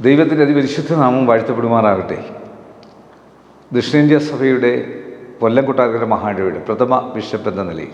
ദൈവത്തിന്റെ അതിപരിശുദ്ധ നാമം വാഴ്ത്തപ്പെടുമാറാകട്ടെ. ദക്ഷിണേന്ത്യ സഭയുടെ കൊല്ലം കൊട്ടാരക്കര മഹാഡയുടെ പ്രഥമ ബിഷപ്പ് എന്ന നിലയിൽ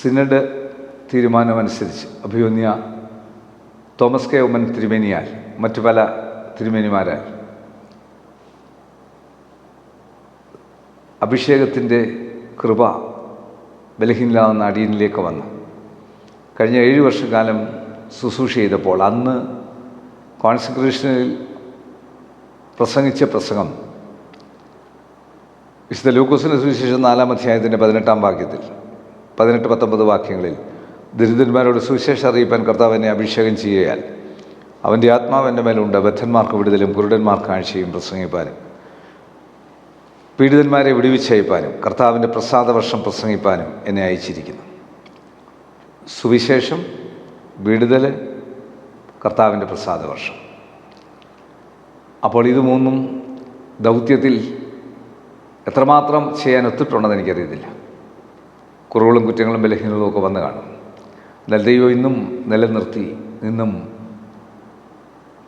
സിനഡ് തീരുമാനമനുസരിച്ച് അഭിയോന്യ തോമസ് കെ ഉമ്മൻ തിരുമേനിയാൽ മറ്റു പല തിരുമേനിമാരാൽ അഭിഷേകത്തിന്റെ കൃപ ബലഹീനലാവുന്ന അടിയനിലേക്ക് വന്നു. കഴിഞ്ഞ ഏഴ് വർഷക്കാലം ശുശ്രൂഷ ചെയ്തപ്പോൾ അന്ന് കോൺസെൻട്രേഷനിൽ പ്രസംഗിച്ച പ്രസംഗം. വിശുദ്ധ ലൂക്കോസിന് സുവിശേഷം നാലാം അധ്യായത്തിന്റെ പതിനെട്ടാം വാക്യത്തിൽ പതിനെട്ട് പത്തൊമ്പത് വാക്യങ്ങളിൽ ദരിദ്രന്മാരോട് സുവിശേഷം അറിയിപ്പാൻ കർത്താവ് എന്നെ അഭിഷേകം ചെയ്യുകയാൽ അവന്റെ ആത്മാവ് എന്റെ മേലുണ്ട് ബദ്ധന്മാർക്ക് വിടുതലും കുരുടന്മാർക്ക് കാഴ്ചയും പ്രസംഗിപ്പാനും പീഡിതന്മാരെ വിടുവിച്ചയപ്പാനും കർത്താവിന്റെ പ്രസാദവർഷം പ്രസംഗിപ്പാനും എന്നെ അയച്ചിരിക്കുന്നു. സുവിശേഷം വിടുതൽ കർത്താവിന്റെ പ്രസാദവർഷം അപ്പോൾ ഇത് മൂന്നും ദൗത്യത്തിൽ എത്രമാത്രം ചെയ്യാൻ ഒത്തിട്ടുണ്ടെന്ന് എനിക്കറിയത്തില്ല. കുറവുകളും കുറ്റങ്ങളും ബലഹീനങ്ങളും ഒക്കെ വന്ന് കാണും. എന്നാൽ ദൈവം ഇന്നും നിലനിർത്തി നിന്നും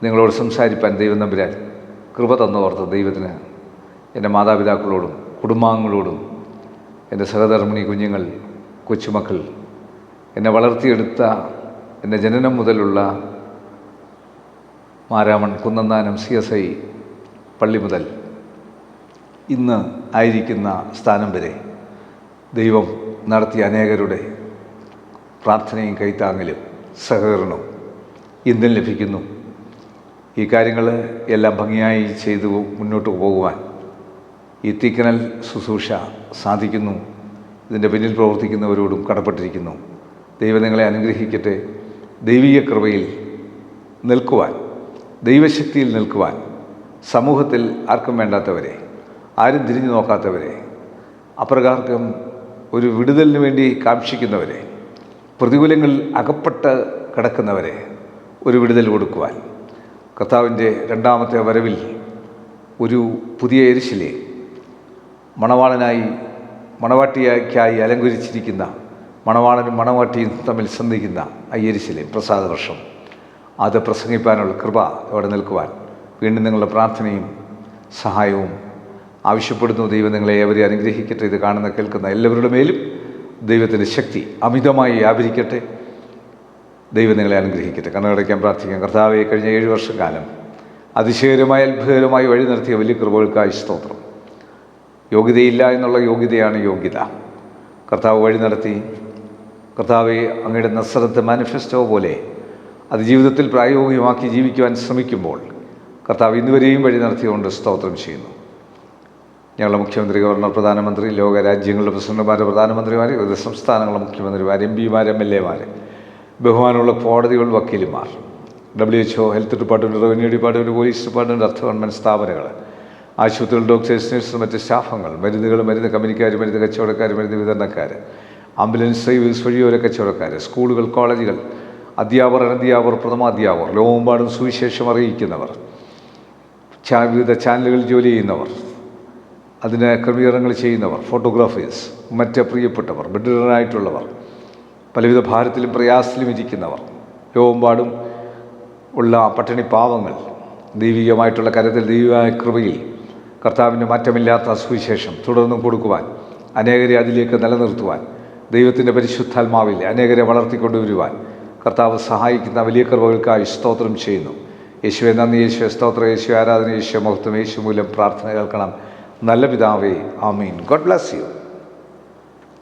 നിങ്ങളോട് സംസാരിപ്പാൻ ദൈവം നമ്പുരാൻ കൃപ തന്നോർത്ത് ദൈവത്തിന് എന്റെ മാതാപിതാക്കളോടും കുടുംബാംഗങ്ങളോടും എന്റെ സഹധർമ്മിണി കുഞ്ഞുങ്ങൾ കൊച്ചുമക്കൾ എന്നെ വളർത്തിയെടുത്ത എന്റെ ജനനം മുതലുള്ള Maramon Kunnamthanam C S I പള്ളി മുതൽ ഇന്ന് ആയിരിക്കുന്ന സ്ഥാനം വരെ ദൈവം നടത്തിയ അനേകരുടെ പ്രാർത്ഥനയും കൈത്താങ്ങലും സഹകരണവും ഇന്നും ലഭിക്കുന്നു. ഈ കാര്യങ്ങൾ എല്ലാം ഭംഗിയായി ചെയ്തു മുന്നോട്ട് പോകുവാൻ ഈ തീക്കനൽ ശുശ്രൂഷ സാധിക്കുന്നു. ഇതിന്റെ പിന്നിൽ പ്രവർത്തിക്കുന്നവരോടും കടപ്പെട്ടിരിക്കുന്നു. ദൈവം നിങ്ങളെ അനുഗ്രഹിക്കട്ടെ. ദൈവിക കൃപയിൽ നിൽക്കുവാൻ ദൈവശക്തിയിൽ നിൽക്കുവാൻ സമൂഹത്തിൽ ആർക്കും വേണ്ടാത്തവരെ ആരും തിരിഞ്ഞു നോക്കാത്തവരെ അപ്രകാർക്കും ഒരു വിടുതലിന് വേണ്ടി കാക്ഷിക്കുന്നവരെ പ്രതികൂലങ്ങളിൽ അകപ്പെട്ട് കിടക്കുന്നവരെ ഒരു വിടുതൽ കൊടുക്കുവാൻ. കർത്താവിന്റെ രണ്ടാമത്തെ വരവിൽ ഒരു പുതിയ എരിശിലെ മണവാളനായി മണവാട്ടിയായി അലങ്കരിച്ചിരിക്കുന്ന മണവാളനും മണവാട്ടിയും തമ്മിൽ സന്ധിക്കുന്ന ആ എരിശിലെ പ്രസാദവർഷം അത് പ്രസംഗിപ്പാനുള്ള കൃപ അവിടെ നിൽക്കുവാൻ. വീണ്ടും നിങ്ങളുടെ പ്രാർത്ഥനയും സഹായവും ആവശ്യപ്പെടുന്നു. ദൈവം നിങ്ങളെ ഏവരെയും അനുഗ്രഹിക്കട്ടെ. ഇത് കാണുന്ന കേൾക്കുന്ന എല്ലാവരുടെ മേലും ദൈവത്തിന്റെ ശക്തി അമിതമായി വ്യാപരിക്കട്ടെ. ദൈവം നിങ്ങളെ അനുഗ്രഹിക്കട്ടെ. കണ്ണടയ്ക്കാൻ പ്രാർത്ഥിക്കാം. കർത്താവെ കഴിഞ്ഞ ഏഴ് കാലം അതിശയകരമായ അത്ഭുതകരമായി വഴി നിർത്തിയ വലിയ കൃപകൾക്കായി സ്തോത്രം. യോഗ്യതയില്ല എന്നുള്ള യോഗ്യതയാണ് യോഗ്യത. കർത്താവ് വഴി നടത്തി കർത്താവെ അങ്ങയുടെ നസ്രത്ത് മാനിഫെസ്റ്റോ പോലെ അത് ജീവിതത്തിൽ പ്രായോഗികമാക്കി ജീവിക്കുവാൻ ശ്രമിക്കുമ്പോൾ കർത്താവ് ഇന്നുവരെയും വഴി നടത്തിയുകൊണ്ട് സ്തോത്രം ചെയ്യുന്നു. ഞങ്ങളുടെ മുഖ്യമന്ത്രി ഗവർണർ പ്രധാനമന്ത്രി ലോക രാജ്യങ്ങളുടെ പ്രസിഡന്റുമാർ പ്രധാനമന്ത്രിമാർ വിവിധ സംസ്ഥാനങ്ങളുടെ മുഖ്യമന്ത്രിമാർ എം പിമാർ എം എൽ എമാർ ബഹുമാനമുള്ള കോടതികൾ വക്കീലുമാർ W H O health department revenue department police department അർത്ഥ ഗവൺമെന്റ് സ്ഥാപനങ്ങൾ ആശുപത്രികൾ ഡോക്ടേഴ്സ് നഴ്സ് മറ്റ് സ്റ്റാഫുകൾ മരുന്നുകൾ മരുന്ന് കമ്പനിക്കാർ മരുന്ന് കച്ചവടക്കാർ മരുന്ന് വിതരണക്കാർ ആംബുലൻസ് സർവീസ് വഴിയോര കച്ചവടക്കാർ സ്കൂളുകൾ കോളേജുകൾ അധ്യാപകർ അനധ്യാപർ പ്രഥമാധ്യാപർ ലോകമെമ്പാടും സുവിശേഷം അറിയിക്കുന്നവർ. വിവിധ ചാനലുകളിൽ ജോലി ചെയ്യുന്നവർ. അതിന് ക്രമീകരണങ്ങൾ ചെയ്യുന്നവർ. ഫോട്ടോഗ്രാഫേഴ്സ് മറ്റ് പ്രിയപ്പെട്ടവർ ബിഡിഡറായിട്ടുള്ളവർ പലവിധ ഭാരത്തിലും പ്രയാസത്തിലും ഇരിക്കുന്നവർ. ലോകമെമ്പാടും ഉള്ള പട്ടിണി പാവങ്ങൾ ദൈവികമായിട്ടുള്ള കരത്തിൽ ദൈവികമായ കൃപയിൽ കർത്താവിന്റെ മാറ്റമില്ലാത്ത സുവിശേഷം തുടർന്നും കൊടുക്കുവാൻ അനേകരെ അതിലേക്ക് നിലനിർത്തുവാൻ ദൈവത്തിന്റെ പരിശുദ്ധാത്മാവിൽ അനേകരെ വളർത്തിക്കൊണ്ടുവരുവാൻ കർത്താവ് സഹായിക്കുന്ന വലിയ കൃപകൾക്കായി സ്തോത്രം ചെയ്യുന്നു. യേശുവെ നന്ദി യേശുവെ സ്തോത്രം യേശു ആരാധന യേശു മഹത്വം യേശു മൂലം പ്രാർത്ഥന കേൾക്കണം. നല്ല പിതാവേ ആമീൻ. God bless you.